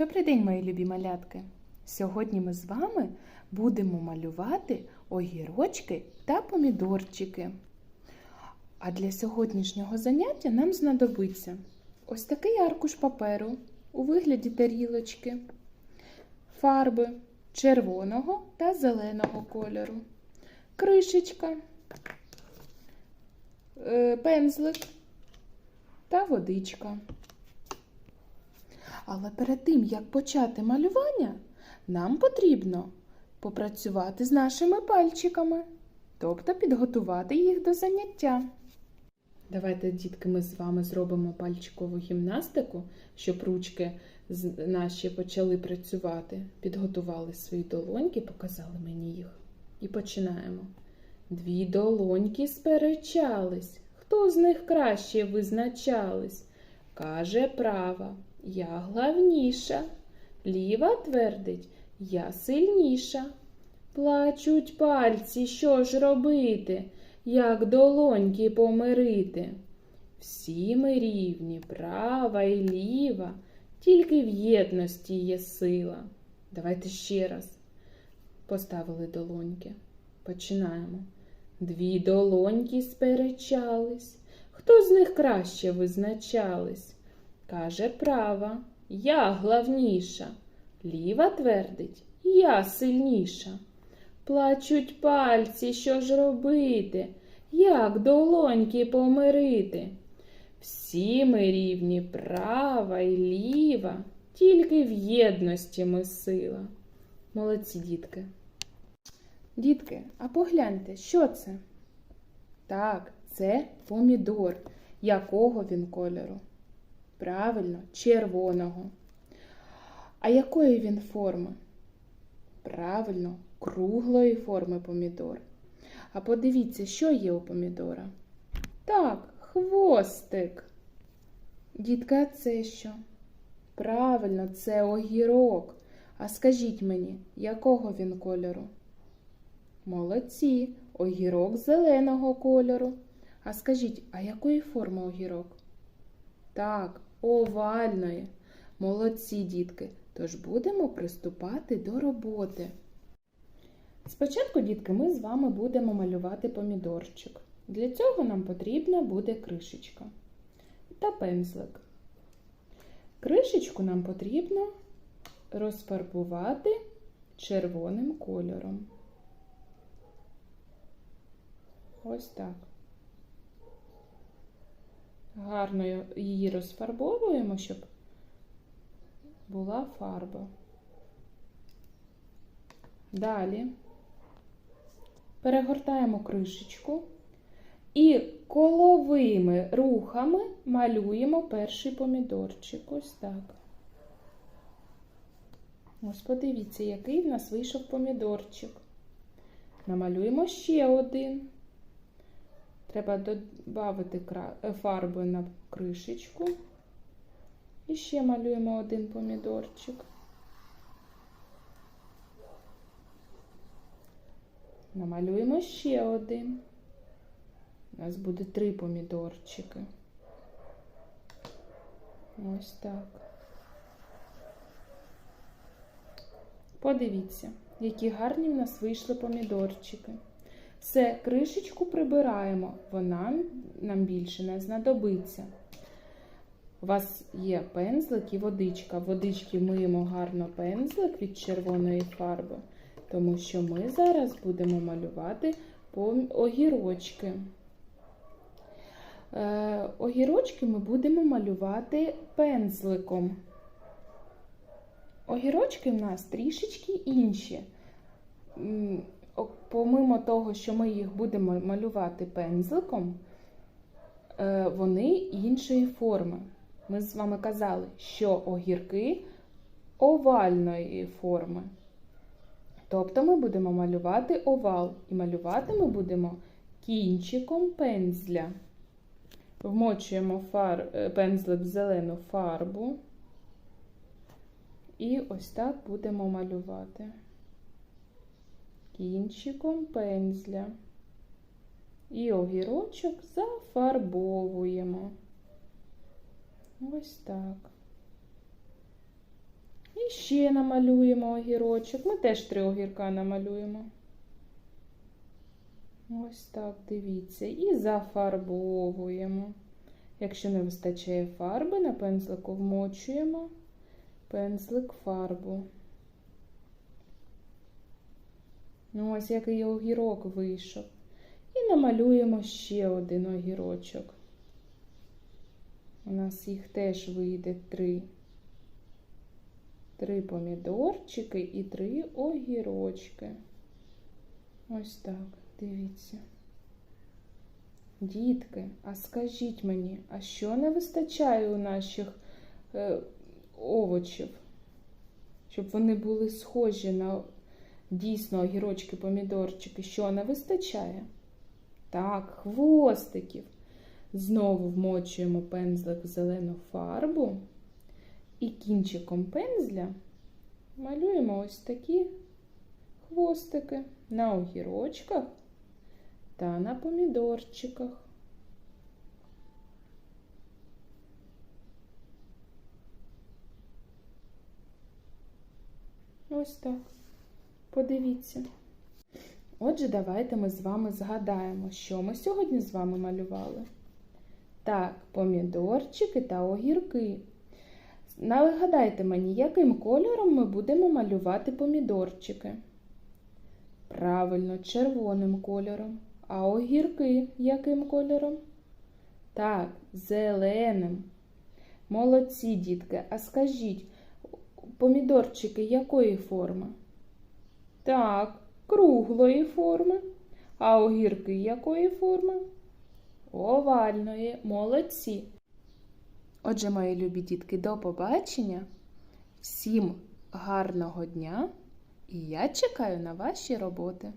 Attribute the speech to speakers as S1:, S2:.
S1: Добрий день, мої любі малятки! Сьогодні ми з вами будемо малювати огірочки та помідорчики. А для сьогоднішнього заняття нам знадобиться ось такий аркуш паперу у вигляді тарілочки, фарби червоного та зеленого кольору, кришечка, е, пензлик та водичка. Але перед тим, як почати малювання, нам потрібно попрацювати з нашими пальчиками, тобто підготувати їх до заняття. Давайте, дітки, ми з вами зробимо пальчикову гімнастику, щоб ручки наші почали працювати. Підготували свої долоньки, показали мені їх. І починаємо. Дві долоньки сперечались. Хто з них краще визначались? Каже права, я главніша. Ліва твердить, я сильніша. Плачуть пальці, що ж робити, як долоньки помирити? Всі ми рівні, права і ліва, тільки в єдності є сила. Давайте ще раз. Поставили долоньки. Починаємо. Дві долоньки сперечались. Хто з них краще визначались? Каже права, я главніша. Ліва твердить, я сильніша. Плачуть пальці, що ж робити, як долоньки помирити? Всі ми рівні права і ліва, тільки в єдності ми сила. Молодці дітки. Дітки, а погляньте, що це? Так, це помідор. Якого він кольору? Правильно, червоного. А якої він форми? Правильно, круглої форми помідор. А подивіться, що є у помідора? Так, хвостик. Дітка, це що? Правильно, це огірок. А скажіть мені, якого він кольору? Молодці, огірок зеленого кольору. А скажіть, а якої форми огірок? Так, овальної. Молодці, дітки. Тож будемо приступати до роботи. Спочатку, дітки, ми з вами будемо малювати помідорчик. Для цього нам потрібна буде кришечка та пензлик. Кришечку нам потрібно розфарбувати червоним кольором. Ось так. Гарно її розфарбовуємо, щоб була фарба. Далі перегортаємо кришечку і коловими рухами малюємо перший помідорчик. Ось так. Ось подивіться, який в нас вийшов помідорчик. Намалюємо ще один. Треба додати фарби на кришечку. І ще малюємо один помідорчик. Намалюємо ще один. У нас буде три помідорчики. Ось так. Подивіться, які гарні в нас вийшли помідорчики. Все, кришечку прибираємо, вона нам більше не знадобиться. У вас є пензлик і водичка. Водички миємо гарно пензлик від червоної фарби, тому що ми зараз будемо малювати огірочки. Е, огірочки ми будемо малювати пензликом. Огірочки в нас трішечки інші. Помимо того, що ми їх будемо малювати пензликом, е, вони іншої форми. Ми з вами казали, що огірки овальної форми. Тобто ми будемо малювати овал. І малювати ми будемо кінчиком пензля. Вмочуємо фар... пензлик в зелену фарбу. І ось так будемо малювати кінчиком пензля. І огірочок зафарбовуємо. Ось так. І ще намалюємо огірочок. Ми теж три огірка намалюємо. Ось так, дивіться. І зафарбовуємо. Якщо не вистачає фарби, на пензлику вмочуємо пензлик фарбу. Ну, ось який огірок вийшов. І намалюємо ще один огірочок. У нас їх теж вийде три. Три помідорчики і три огірочки. Ось так, дивіться. Дітки, а скажіть мені, а що не вистачає у наших е, овочів? Щоб вони були схожі на дійсно огірочки, помідорчики. Що не вистачає? Так, хвостиків. Знову вмочуємо пензлик в зелену фарбу і кінчиком пензля малюємо ось такі хвостики на огірочках та на помідорчиках. Ось так. Подивіться. Отже, давайте ми з вами згадаємо, що ми сьогодні з вами малювали. Так, помідорчики та огірки. Нагадайте мені, яким кольором ми будемо малювати помідорчики? Правильно, червоним кольором. А огірки яким кольором? Так, зеленим. Молодці, дітки. А скажіть, помідорчики якої форми? Так, круглої форми. А огірки якої форми? Овальної. Молодці. Отже, мої любі дітки, до побачення. Всім гарного дня! І я чекаю на ваші роботи.